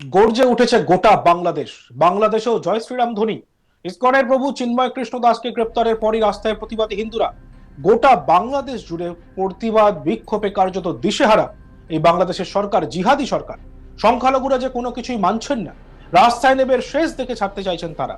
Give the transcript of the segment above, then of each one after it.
গর্জে উঠেছে গোটা বাংলাদেশ। বাংলাদেশেও জয় শ্রীরাম ধ্বনি ইস্কনের প্রভু চিন্ময় কৃষ্ণ দাসকে গ্রেপ্তারের পরই রাস্তায় প্রতিবাদী হিন্দুরা। গোটা বাংলাদেশ জুড়ে প্রতিবাদ বিক্ষোভে কার্যত দিশেহারা এই বাংলাদেশের সরকার, জিহাদি সরকার। সংখ্যালঘুরা যে কোনো কিছুই মানছেন না। রাস্তায় নেবে শেষ দেখে ছাড়তে চাইছেন তারা।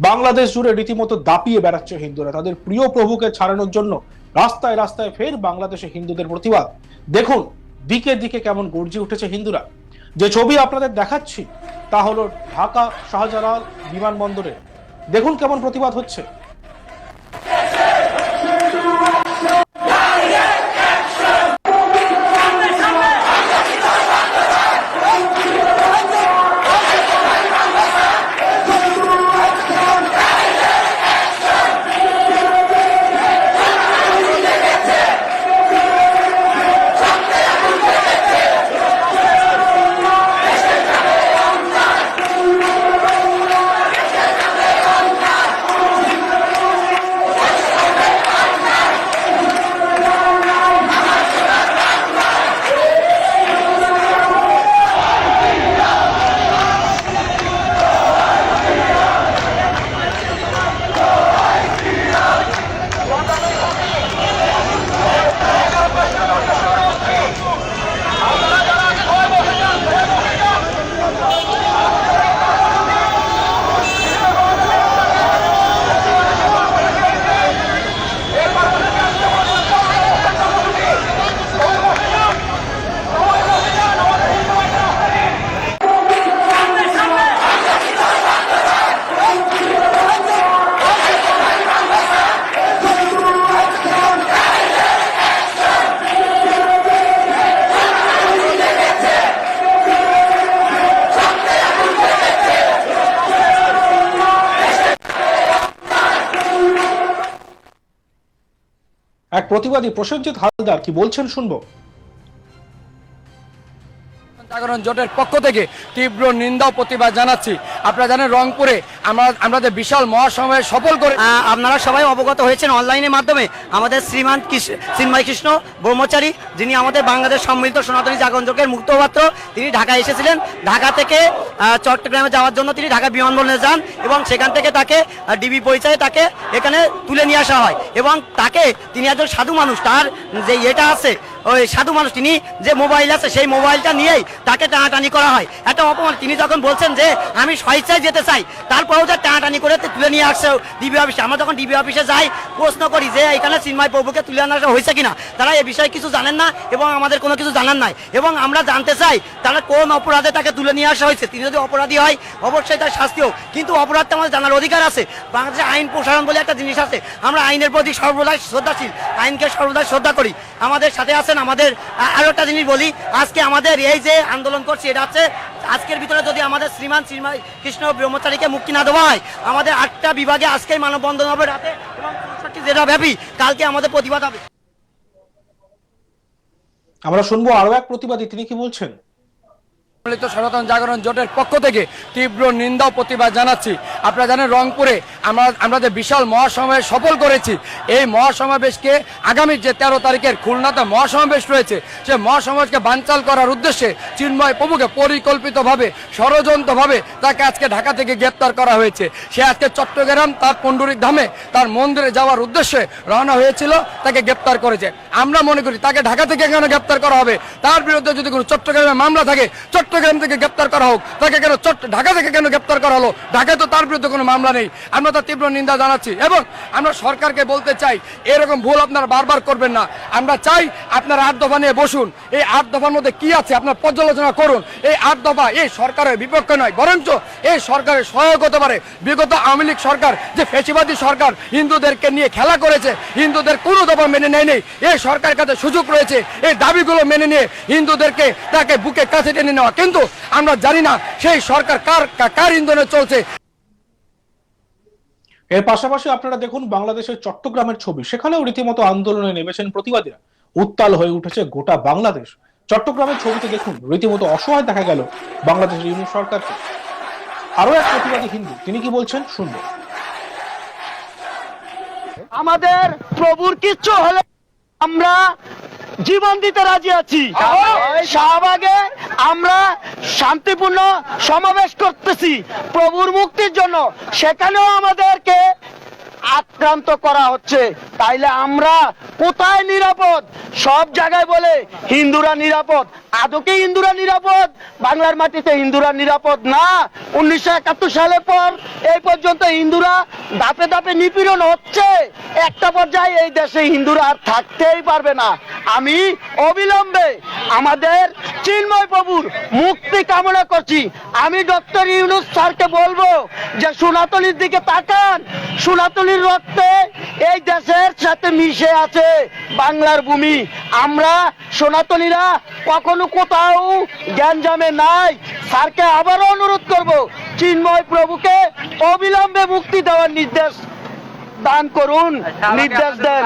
বাংলাদেশ জুড়ে রীতিমতো দাপিয়ে বেড়াচ্ছে হিন্দুরা। তাদের প্রিয় প্রভুকে ছাড়ানোর জন্য রাস্তায় রাস্তায় ফের বাংলাদেশে হিন্দুদের প্রতিবাদ। দেখুন, দিকে দিকে কেমন গর্জে উঠেছে হিন্দুরা। যে ছবি আপনাদের দেখাচ্ছি তা হলো ঢাকা শাহজালাল বিমানবন্দরে। দেখুন কেমন প্রতিবাদ হচ্ছে। এক প্রতিবাদী প্রসেনজিৎ হালদার কি বলছেন শুনব। জাগরণ জোটের পক্ষ থেকে তীব্র নিন্দা ও প্রতিবাদ জানাচ্ছি। আপনারা জানেন রংপুরে আমরা আমাদের বিশাল মহাসমাবেশ সফল করে আপনারা সবাই অবগত হয়েছেন অনলাইনের মাধ্যমে আমাদের শ্রীমান চিন্ময় কৃষ্ণ ব্রহ্মচারী, যিনি আমাদের বাংলাদেশ সম্মিলিত সনাতনী জাগরণ জোটের মুক্তপাত্র। তিনি ঢাকা এসেছিলেন। ঢাকা থেকে চট্টগ্রামে যাওয়ার জন্য তিনি ঢাকা বিমানবন্দরে যান এবং সেখান থেকে তাকে ডিবি পরিচয়ে তাকে এখানে তুলে নিয়ে আসা হয়। এবং তাকে তিনি একজন সাধু মানুষ। তার যে ইয়েটা আছে ওই সাধু মানুষ তিনি যে মোবাইল আছে, সেই মোবাইলটা নিয়েই তাকে টানাটানি করা হয়। একটা অপমান। তিনি যখন বলছেন যে, আমি স্বেচ্ছায় যেতে চাই তারপরেও যে টানাটানি করে তুলে নিয়ে আসছে ডিবি অফিসে। আমরা যখন ডিবি অফিসে যাই, প্রশ্ন করি যে, এখানে চিন্ময় প্রভুকে তুলে আনা হয়েছে কিনা? তারা এ বিষয়ে কিছু জানেন না এবং আমাদের কোনো কিছু জানান নাই। এবং আমরা জানতে চাই তাহলে কোন অপরাধে তাকে তুলে নিয়ে আসা হয়েছে? তিনি যদি অপরাধী হয়, অবশ্যই তার শাস্তি হোক। কিন্তু অপরাধটা আমাদের জানার অধিকার আছে। বাংলাদেশে আইন প্রসারণ বলে একটা জিনিস আছে। আমরা আইনের প্রতি সর্বদাই শ্রদ্ধাশীল। আইনকে সর্বদাই শ্রদ্ধা করি। আমাদের সাথে আছেন আমাদের আরও একটা জিনিস বলি। আজকে আমাদের এই যে আন্দোলন করছি, এটা হচ্ছে, আজকের ভিতরে যদি আমাদের শ্রীমান শ্রীমান কৃষ্ণ ব্রহ্মচারীকে মুক্তি না দেওয়া হয়, আমাদের আটটা বিভাগে আজকেই মানববন্ধন হবে রাতে এবং চৌষট্টি ব্যাপী। কালকে আমাদের প্রতিবাদ হবে। আমরা শুনব আরও এক প্রতিবাদী, তিনি কি বলছেন? সম্মিলিত সনাতন জাগরণ জোটের পক্ষ থেকে তীব্র নিন্দা ও প্রতিবাদ জানাচ্ছি। আপনারা জানেন রংপুরে আমরা আমাদের বিশাল মহাসমাবেশ সফল করেছি, এই মহাসমাবেশকে আগামী যে তেরো তারিখের খুলনাতে মহাসমাবেশ রয়েছে, সে মহাসমাবেশকে বানচাল করার উদ্দেশ্যে চিন্ময় প্রভুকে পরিকল্পিতভাবে, ষড়যন্ত্রভাবে তাকে আজকে ঢাকা থেকে গ্রেপ্তার করা হয়েছে। সে আজকে চট্টগ্রাম তার পণ্ডরিক ধামে তার মন্দিরে যাওয়ার উদ্দেশ্যে রওনা হয়েছিল, তাকে গ্রেপ্তার করেছে। আমরা মনে করি তাকে ঢাকা থেকে কেন গ্রেপ্তার করা হবে? তার বিরুদ্ধে যদি কোনো চট্টগ্রামে মামলা থাকে চট্টগ্রাম থেকে গ্রেপ্তার করা হোক, তাকে কেন ঢাকা থেকে কেন গ্রেপ্তার করা হলো? ঢাকায় তো তার বিরুদ্ধে কোনো মামলা নেই। আমরা তার তীব্র নিন্দা জানাচ্ছি এবং আমরা সরকারকে বলতে চাই, এরকম ভুল আপনারা বারবার করবেন না। আমরা চাই আপনারা আট দফা নিয়ে বসুন। এই আট দফার মধ্যে কি আছে আপনার পর্যালোচনা করুন। এই আট দফা এই সরকারের বিপক্ষে নয়, বরঞ্চ এই সরকারের সহায়ক হতে পারে। বিগত আওয়ামী লীগ সরকার, যে ফেসিবাদী সরকার, হিন্দুদেরকে নিয়ে খেলা করেছে, হিন্দুদের কোনো দফা মেনে নেয় নেই এই সরকারের কাছে সুযোগ রয়েছে। এই দাবিগুলো মেনে নিয়ে হিন্দুদেরকে তাকে বুকে কাছে টেনে নেওয়া। কিন্তু আমরা জানি না সেই সরকার কার কার ইন্ধনে চলছে। এর পাশাপাশি আপনারা দেখুন বাংলাদেশের চট্টগ্রামের ছবি। সেখানেও রীতিমতো আন্দোলনে নেমেছেন প্রতিবাদীরা। উত্তাল হয়ে উঠেছে গোটা বাংলাদেশ। চট্টগ্রামের ছবিতে দেখুন রীতিমতো অসহায় দেখা গেল বাংলাদেশের ইউনিট সরকারকে। আরও এক প্রতিবাদী হিন্দু। তিনি কি বলছেন? শুনব। আমাদের প্রভুর কিচ্ছু হলে আমরা জীবন দিতে রাজি আছি। শাহবাগে আমরা শান্তিপূর্ণ সমাবেশ করতেছি। প্রভুর মুক্তির জন্য। সেখানেও আমাদেরকে আক্রান্ত করা হচ্ছে। তাইলে আমরা কোথায় নিরাপদ? সব জায়গায় বলে হিন্দুরা নিরাপদ। আদৌ কি হিন্দুরা নিরাপদ? বাংলার মাটিতে হিন্দুরা নিরাপদ না? উনিশশো সালের পর এই পর্যন্ত হিন্দুরা ধাপে ধাপে নিপীড়ন হচ্ছে। একটা পর্যায়ে এই দেশে হিন্দুরা আর থাকতেই পারবে না। আমি অবিলম্বে আমাদের চিন্ময় প্রভুর মুক্তি কামনা করছি। আমি ডক্টর ইউনুস স্যারকে বলব যে সোনাতলির দিকে তাকান সোনাতলির রক্তে এই দেশের সাথে মিশে আছে বাংলার ভূমি। আমরা সোনাতলীরা কখনো কোথাও জ্ঞানজামে নাই। স্যারকে আবারও অনুরোধ করব, চিন্ময় প্রভুকে অবিলম্বে মুক্তি দেওয়ার নির্দেশ দান করুন, নির্দেশ দেন।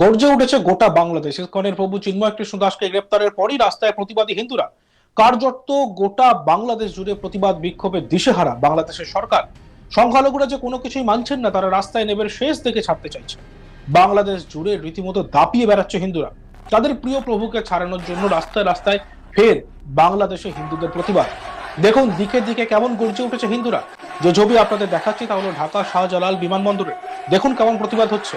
গর্জে উঠেছে গোটা বাংলাদেশ। ইসকনের প্রভু চিন্ময় কৃষ্ণ দাসকে গ্রেপ্তারের পরই রাস্তায় প্রতিবাদী হিন্দুরা। কার্যত গোটা বাংলাদেশ জুড়ে প্রতিবাদ বিক্ষোভের দিশেহারা বাংলাদেশের সরকার। সংখ্যালঘুরা যে কোনো কিছুই মানছেন না, তারা রাস্তায় নেবের শেষ দেখে ছাড়তে চাইছে। বাংলাদেশ জুড়ে রীতিমতো দাপিয়ে বেড়াচ্ছে হিন্দুরা। তাদের প্রিয় প্রভুকে ছাড়ানোর জন্য রাস্তায় রাস্তায় ফের বাংলাদেশে হিন্দুদের প্রতিবাদ। দেখুন, দিকে দিকে কেমন গর্জে উঠেছে হিন্দুরা। যে ছবি আপনাদের দেখাচ্ছি তা হলো ঢাকা শাহজালাল বিমানবন্দরে। দেখুন কেমন প্রতিবাদ হচ্ছে।